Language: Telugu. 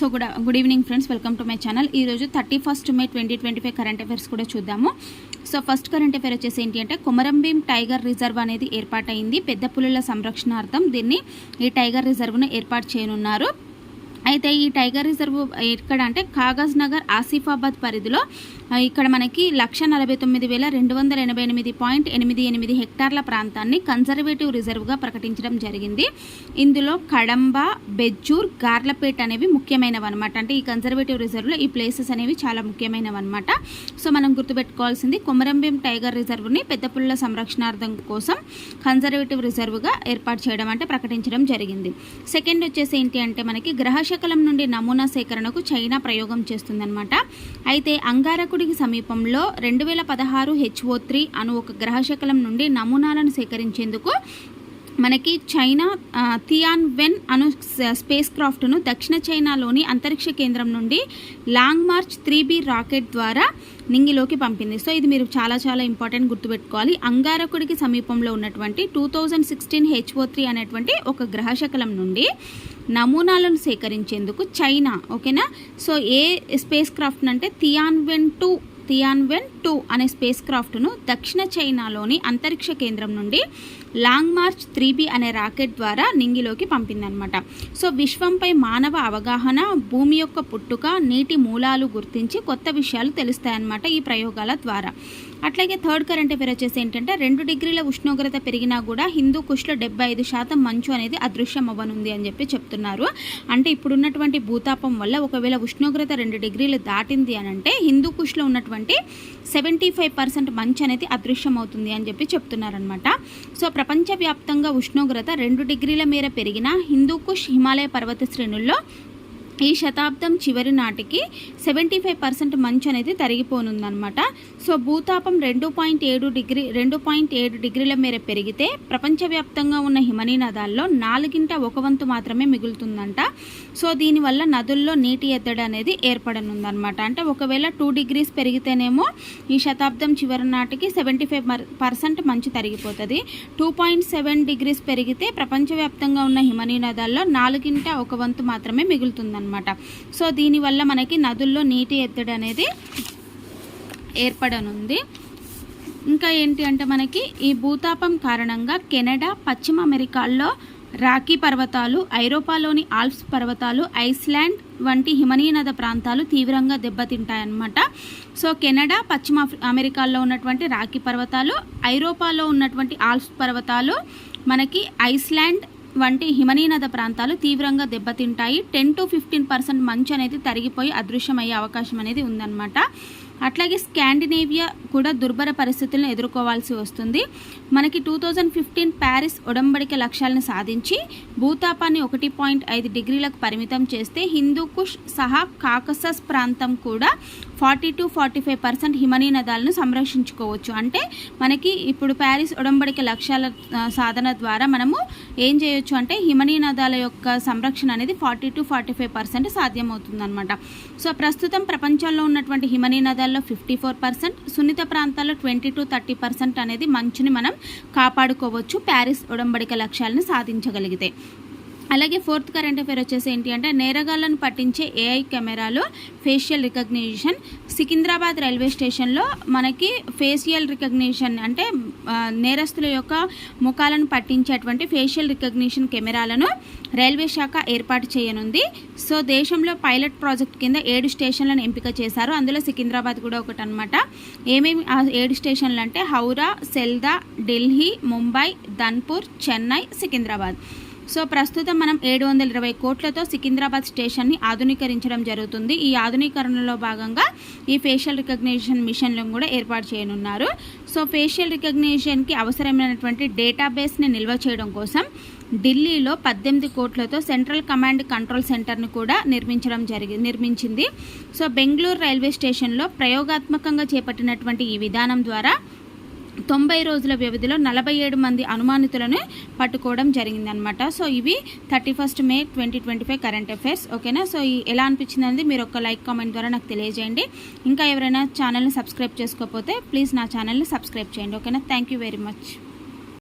So good good evening friends welcome to my channel ఈరోజు thirty first May twenty twenty five current affairs కూడా చూద్దాము. సో ఫస్ట్ కరెంట్ అఫైర్ వచ్చేసి ఏంటి అంటే కొమరంభీం టైగర్ రిజర్వ్ అనేది ఏర్పాటైంది పెద్ద పులుల సంరక్షణార్థం దీన్ని ఈ టైగర్ రిజర్వ్ను ఏర్పాటు చేయనున్నారు. అయితే ఈ టైగర్ రిజర్వ్ ఎక్కడ అంటే కాగజ్ నగర్ ఆసిఫాబాద్ పరిధిలో ఇక్కడ మనకి లక్ష నలభై తొమ్మిది వేల రెండు వందల ఎనభై ఎనిమిది పాయింట్ ఎనిమిది ఎనిమిది హెక్టార్ల ప్రాంతాన్ని కన్జర్వేటివ్ రిజర్వ్గా ప్రకటించడం జరిగింది. ఇందులో కడంబ బెజ్జూర్ గార్లపేట్ అనేవి ముఖ్యమైనవి అనమాట అంటే ఈ కన్జర్వేటివ్ రిజర్వ్లో ఈ ప్లేసెస్ అనేవి చాలా ముఖ్యమైనవి అనమాట సో మనం గుర్తుపెట్టుకోవాల్సింది కొమరంభీం టైగర్ రిజర్వ్ని పెద్దపుల్ల సంరక్షణార్థం కోసం కన్జర్వేటివ్ రిజర్వ్గా ఏర్పాటు చేయడం అంటే ప్రకటించడం జరిగింది. సెకండ్ వచ్చేసి ఏంటి అంటే మనకి గ్రహశకలం నుండి నమూనా సేకరణకు చైనా ప్రయోగం చేస్తుందన్నమాట. అయితే అంగారకుడికి సమీపంలో రెండు వేల పదహారు హెచ్ఓ త్రీ అను ఒక గ్రహశకలం నుండి నమూనాలను సేకరించేందుకు మనకి చైనా థియాన్ వెన్ అను స్పేస్ క్రాఫ్ట్ను దక్షిణ చైనాలోని అంతరిక్ష కేంద్రం నుండి Long March three B rocket ద్వారా నింగిలోకి పంపింది. సో ఇది మీరు చాలా చాలా ఇంపార్టెంట్ గుర్తుపెట్టుకోవాలి. అంగారకుడికి సమీపంలో ఉన్నటువంటి two thousand sixteen HO three అనేటువంటి ఒక గ్రహశకలం నుండి నమూనాలను సేకరించేందుకు చైనా ఓకేనా? సో ఏ స్పేస్ క్రాఫ్ట్ అంటే థియాన్వెన్ టూ థియాన్వెన్ టూ అనే స్పేస్ క్రాఫ్ట్ను దక్షిణ చైనాలోని అంతరిక్ష కేంద్రం నుండి లాంగ్ మార్చ్ త్రీబీ అనే రాకెట్ ద్వారా నింగిలోకి పంపిందనమాట సో విశ్వంపై మానవ అవగాహన భూమి యొక్క పుట్టుక నీటి మూలాలు గుర్తించి కొత్త విషయాలు తెలుస్తాయన్నమాట ఈ ప్రయోగాల ద్వారా. అట్లాగే థర్డ్ కరెంట్ అఫేర్ వచ్చేసి ఏంటంటే రెండు డిగ్రీల ఉష్ణోగ్రత పెరిగినా కూడా హిందూ కుష్లో డెబ్బై ఐదు శాతం మంచు అనేది అదృశ్యం అవ్వనుంది అని చెప్పి చెప్తున్నారు. అంటే ఇప్పుడున్నటువంటి భూతాపం వల్ల ఒకవేళ ఉష్ణోగ్రత రెండు డిగ్రీలు దాటింది అని అంటే హిందూ కుష్లో ఉన్నటువంటి సెవెంటీ ఫైవ్ పర్సెంట్ మంచు అనేది అదృశ్యం అవుతుంది అని చెప్పి చెప్తున్నారనమాట సో ప్రపంచవ్యాప్తంగా ఉష్ణోగ్రత రెండు డిగ్రీల మేర పెరిగిన హిందూ కుష్ హిమాలయ పర్వత శ్రేణుల్లో ఈ శతాబ్దం చివరి నాటికి సెవెంటీ ఫైవ్ పర్సెంట్ మంచు అనేది తరిగిపోనుందనమాట సో భూతాపం రెండు పాయింట్ ఏడు డిగ్రీ రెండు పాయింట్ ఏడు డిగ్రీల మేర పెరిగితే ప్రపంచవ్యాప్తంగా ఉన్న హిమనీ నదాల్లో నాలుగింట ఒక వంతు మాత్రమే మిగులుతుందంట. సో దీనివల్ల నదుల్లో నీటి ఎద్దడి అనేది ఏర్పడనుందనమాట అంటే ఒకవేళ టూ డిగ్రీస్ పెరిగితేనేమో ఈ శతాబ్దం చివరి నాటికి సెవెంటీ ఫైవ్ పర్సెంట్ మంచు తరిగిపోతుంది. టూ పాయింట్ సెవెన్ డిగ్రీస్ పెరిగితే ప్రపంచవ్యాప్తంగా ఉన్న హిమనీ నదాల్లో నాలుగింట ఒక వంతు మాత్రమే మిగులుతుందన్నమాట. సో దీనివల్ల మనకి నదుల్లో నీటి ఎత్తడి అనేది ఏర్పడనుంది. ఇంకా ఏంటి అంటే మనకి ఈ భూతాపం కారణంగా కెనడా పశ్చిమ అమెరికాల్లో రాఖీ పర్వతాలు ఐరోపాలోని ఆల్ప్స్ పర్వతాలు ఐస్లాండ్ వంటి హిమనీనద ప్రాంతాలు తీవ్రంగా దెబ్బతింటాయన్నమాట. సో కెనడా పశ్చిమ అమెరికాలో ఉన్నటువంటి రాఖీ పర్వతాలు ఐరోపాలో ఉన్నటువంటి ఆల్ప్స్ పర్వతాలు మనకి ఐస్లాండ్ వంటి హిమనీనద ప్రాంతాలు తీవ్రంగా దెబ్బతింటాయి. టెన్ టు ఫిఫ్టీన్ పర్సెంట్ మంచు అనేది తరిగిపోయి అదృశ్యమయ్యే అవకాశం అనేది ఉందన్నమాట. అట్లాగే స్కాండినేవియా కూడా దుర్భర పరిస్థితులను ఎదుర్కోవాల్సి వస్తుంది. మనకి టూ థౌజండ్ ఫిఫ్టీన్ ప్యారిస్ ఒడంబడిక లక్ష్యాలను సాధించి భూతాపాన్ని ఒకటి పాయింట్ ఐదు డిగ్రీలకు పరిమితం చేస్తే హిందూకుష్ సహా కాకసస్ ప్రాంతం కూడా forty to forty five percent హిమనీనదాలను సంరక్షించుకోవచ్చు. అంటే మనకి ఇప్పుడు ప్యారిస్ ఒడంబడిక లక్ష్యాల సాధన ద్వారా మనము ఏం చేయొచ్చు అంటే హిమనీ నదాల యొక్క సంరక్షణ అనేది forty to forty five percent సాధ్యమవుతుందన్నమాట. So ప్రస్తుతం ప్రపంచంలో ఉన్నటువంటి హిమనీ నదాల్లో ఫిఫ్టీ ఫోర్ పర్సెంట్ సున్నిత ప్రాంతాల్లో ట్వంటీ టు థర్టీ పర్సెంట్ అనేది మంచుని మనం కాపాడుకోవచ్చు. ప్యారిస్ ఉడంబడిక లక్ష్యాలను సాధించగలిగితే. అలాగే ఫోర్త్ కరెంట్ అఫేర్ వచ్చేసి ఏంటి అంటే నేరగాళ్ళను పట్టించే ఏఐ కెమెరాలు ఫేషియల్ రికగ్నిషన్ సికింద్రాబాద్ రైల్వే స్టేషన్లో మనకి ఫేషియల్ రికగ్నిషన్ అంటే నేరస్తుల యొక్క ముఖాలను పట్టించేటువంటి ఫేషియల్ రికగ్నిషన్ కెమెరాలను రైల్వే శాఖ ఏర్పాటు చేయనుంది. సో దేశంలో పైలట్ ప్రాజెక్ట్ కింద ఏడు స్టేషన్లను ఎంపిక చేశారు. అందులో సికింద్రాబాద్ కూడా ఒకటి అనమాట ఏమేమి ఆ ఏడు స్టేషన్లు అంటే హౌరా సెల్దా ఢిల్లీ ముంబై ధన్పూర్ చెన్నై సికింద్రాబాద్. సో ప్రస్తుతం మనం ఏడు వందల ఇరవై కోట్లతో సికింద్రాబాద్ స్టేషన్ని ఆధునీకరించడం జరుగుతుంది. ఈ ఆధునీకరణలో భాగంగా ఈ ఫేషియల్ రికగ్నిషన్ మిషన్లను కూడా ఏర్పాటు చేయనున్నారు. సో ఫేషియల్ రికగ్నిషన్కి అవసరమైనటువంటి డేటాబేస్ని నిల్వ చేయడం కోసం ఢిల్లీలో పద్దెనిమిది కోట్లతో సెంట్రల్ కమాండ్ కంట్రోల్ సెంటర్ను కూడా నిర్మించడం జరిగి నిర్మించింది. సో బెంగళూరు రైల్వే స్టేషన్లో ప్రయోగాత్మకంగా చేపట్టినటువంటి ఈ విధానం ద్వారా తొంభై రోజుల వ్యవధిలో నలభై ఏడు మంది అనుమానితులను పట్టుకోవడం జరిగిందనమాట. సో ఇవి thirty first May twenty twenty five current affairs ఓకేనా? సో ఈ ఎలా అనిపించింది అనేది మీరు ఒక లైక్ కామెంట్ ద్వారా నాకు తెలియజేయండి. ఇంకా ఎవరైనా ఛానల్ని సబ్స్క్రైబ్ చేసుకోకపోతే ప్లీజ్ నా ఛానల్ని సబ్స్క్రైబ్ చేయండి ఓకేనా? Thank you very much.